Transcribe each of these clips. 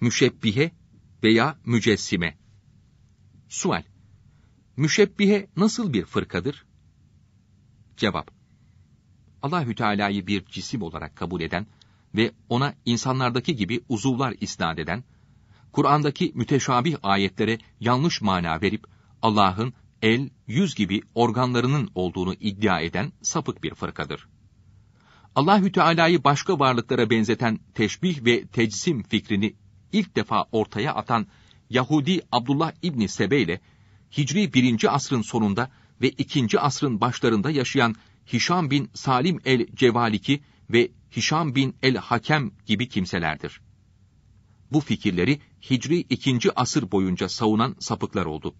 müşebbihe veya mücessime. Sual. Müşebbihe nasıl bir fırkadır? Cevap. Allahü Teala'yı bir cisim olarak kabul eden ve ona insanlardaki gibi uzuvlar isnat eden, Kur'an'daki müteşabih ayetlere yanlış mana verip Allah'ın el, yüz gibi organlarının olduğunu iddia eden sapık bir fırkadır. Allahü Teala'yı başka varlıklara benzeten teşbih ve tecsim fikrini ilk defa ortaya atan Yahudi Abdullah İbni Sebe ile Hicri 1. asrın sonunda ve 2. asrın başlarında yaşayan Hişam bin Salim el-Cevaliki ve Hişam bin el-Hakem gibi kimselerdir. Bu fikirleri Hicri 2. asır boyunca savunan sapıklar oldu.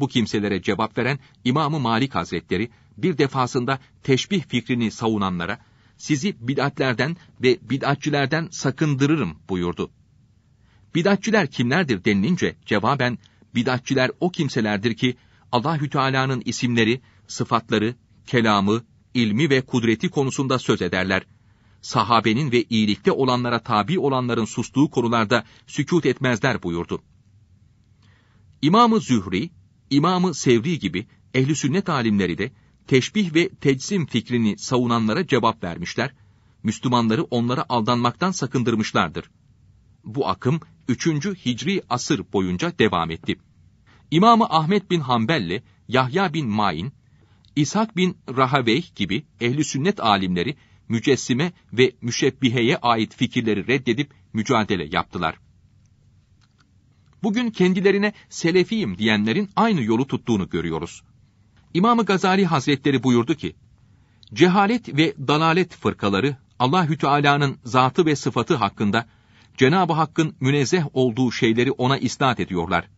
Bu kimselere cevap veren İmam-ı Malik Hazretleri bir defasında teşbih fikrini savunanlara sizi bid'atlerden ve bid'atçilerden sakındırırım buyurdu. Bidatçiler kimlerdir denilince cevaben bidatçiler o kimselerdir ki Allahü Teala'nın isimleri, sıfatları, kelamı, ilmi ve kudreti konusunda söz ederler. Sahabenin ve iyilikte olanlara tabi olanların sustuğu konularda sükut etmezler buyurdu. İmamı Zühri, İmamı Sevri gibi ehli sünnet alimleri de teşbih ve tecsim fikrini savunanlara cevap vermişler, Müslümanları onlara aldanmaktan sakındırmışlardır. Bu akım 3. Hicri asır boyunca devam etti. İmamı Ahmet bin Hanbel'le Yahya bin Ma'in, İshak bin Rahaveyh gibi ehli sünnet alimleri mücessime ve müşebbiheye ait fikirleri reddedip mücadele yaptılar. Bugün kendilerine selefiyim diyenlerin aynı yolu tuttuğunu görüyoruz. İmam-ı Gazali Hazretleri buyurdu ki, Cehalet ve dalalet fırkaları Allahü Teala'nın zatı ve sıfatı hakkında Cenab-ı Hakk'ın münezzeh olduğu şeyleri ona isnat ediyorlar.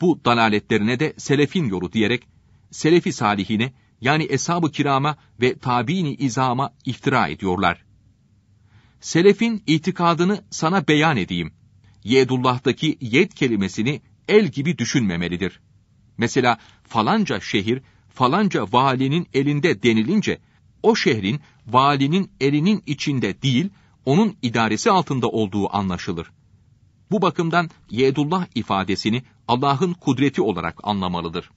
Bu dalaletlerine de selefin yolu diyerek selefi salihine yani eshab-ı kirama ve tabiini izama iftira ediyorlar. Selefin itikadını sana beyan edeyim. Yedullah'taki yed kelimesini el gibi düşünmemelidir. Mesela falanca şehir falanca valinin elinde denilince o şehrin valinin elinin içinde değil, onun idaresi altında olduğu anlaşılır. Bu bakımdan Yedullah ifadesini Allah'ın kudreti olarak anlamalıdır.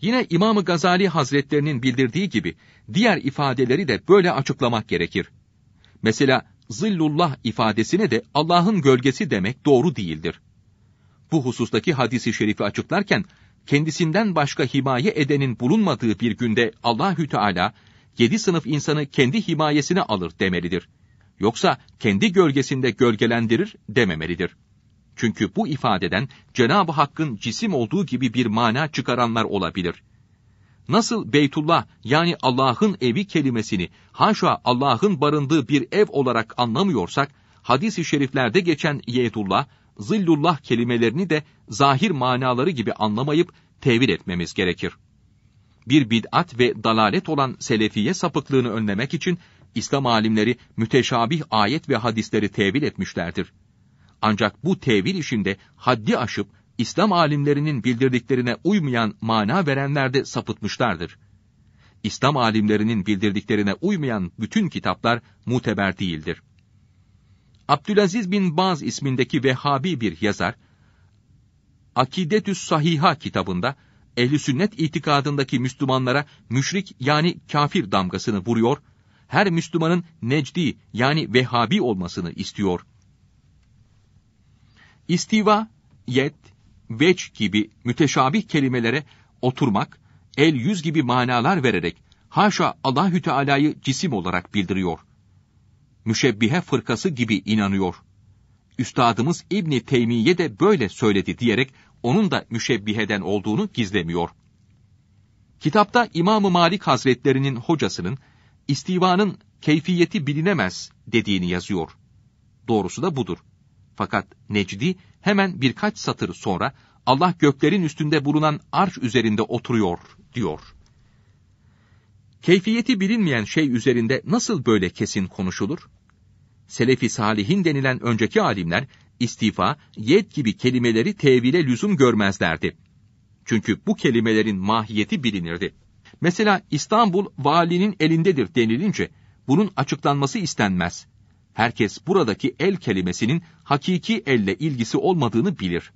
Yine İmam-ı Gazali Hazretlerinin bildirdiği gibi diğer ifadeleri de böyle açıklamak gerekir. Mesela zillullah ifadesine de Allah'ın gölgesi demek doğru değildir. Bu husustaki hadisi şerifi açıklarken kendisinden başka himaye edenin bulunmadığı bir günde Allahü Teala yedi sınıf insanı kendi himayesine alır demelidir. Yoksa kendi gölgesinde gölgelendirir dememelidir. Çünkü bu ifadeden Cenab-ı Hakk'ın cisim olduğu gibi bir mana çıkaranlar olabilir. Nasıl Beytullah yani Allah'ın evi kelimesini haşa Allah'ın barındığı bir ev olarak anlamıyorsak, hadis-i şeriflerde geçen Yedullah, Zillullah kelimelerini de zahir manaları gibi anlamayıp tevil etmemiz gerekir. Bir bid'at ve dalalet olan selefiye sapıklığını önlemek için İslam alimleri müteşabih ayet ve hadisleri tevil etmişlerdir. Ancak bu tevil işinde haddi aşıp İslam alimlerinin bildirdiklerine uymayan mana verenler de sapıtmışlardır. İslam alimlerinin bildirdiklerine uymayan bütün kitaplar muteber değildir. Abdülaziz bin Baz ismindeki Vehhabi bir yazar, Akidetüs Sahiha kitabında ehli sünnet itikadındaki Müslümanlara müşrik yani kafir damgasını vuruyor, her Müslümanın necdi yani Vehhabi olmasını istiyor. İstiva, yet, veç gibi müteşabih kelimelere oturmak, el yüz gibi manalar vererek haşa Allahü Teala'yı cisim olarak bildiriyor. Müşebbihe fırkası gibi inanıyor. Üstadımız İbni Teymiye de böyle söyledi diyerek onun da müşebbiheden olduğunu gizlemiyor. Kitapta İmam-ı Malik Hazretlerinin hocasının istivanın keyfiyeti bilinemez dediğini yazıyor. Doğrusu da budur. Fakat Necdi hemen birkaç satır sonra Allah göklerin üstünde bulunan arş üzerinde oturuyor diyor. Keyfiyeti bilinmeyen şey üzerinde nasıl böyle kesin konuşulur? Selefi salihin denilen önceki alimler istifa, yet gibi kelimeleri tevile lüzum görmezlerdi. Çünkü bu kelimelerin mahiyeti bilinirdi. Mesela İstanbul valinin elindedir denilince bunun açıklanması istenmez. herkes buradaki el kelimesinin hakiki elle ilgisi olmadığını bilir.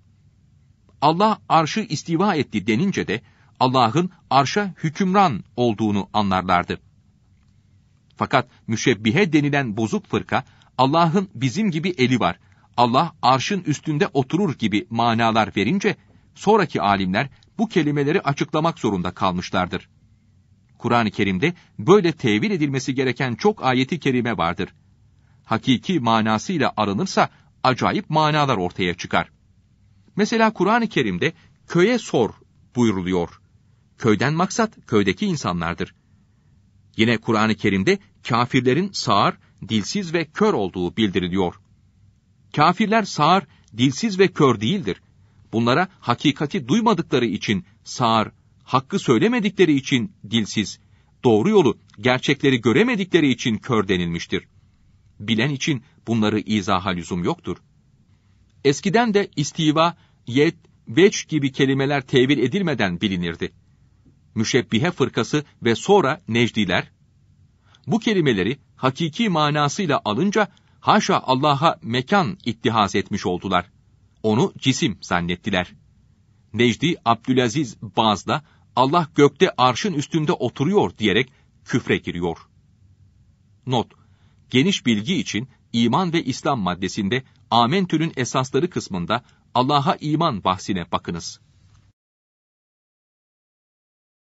Allah arşı istiva etti denince de Allah'ın arşa hükümran olduğunu anlarlardı. Fakat müşebbihe denilen bozuk fırka, Allah'ın bizim gibi eli var, Allah arşın üstünde oturur gibi manalar verince, sonraki alimler bu kelimeleri açıklamak zorunda kalmışlardır. Kur'an-ı Kerim'de böyle tevil edilmesi gereken çok ayeti kerime vardır. Hakiki manasıyla aranırsa acayip manalar ortaya çıkar. Mesela Kur'an-ı Kerim'de köye sor buyuruluyor. Köyden maksat köydeki insanlardır. Yine Kur'an-ı Kerim'de kafirlerin sağır, dilsiz ve kör olduğu bildiriliyor. Kafirler sağır, dilsiz ve kör değildir. Bunlara hakikati duymadıkları için sağır, hakkı söylemedikleri için dilsiz, doğru yolu, gerçekleri göremedikleri için kör denilmiştir. Bilen için bunları izaha lüzum yoktur. Eskiden de istiva, yet, veç gibi kelimeler tevil edilmeden bilinirdi. Müşebbihe fırkası ve sonra Necdiler, bu kelimeleri hakiki manasıyla alınca haşa Allah'a mekan ittihaz etmiş oldular. Onu cisim zannettiler. Necdi Abdülaziz Baz'da Allah gökte arşın üstünde oturuyor diyerek küfre giriyor. Not Geniş bilgi için iman ve İslam maddesinde Amentü'nün esasları kısmında Allah'a iman bahsine bakınız.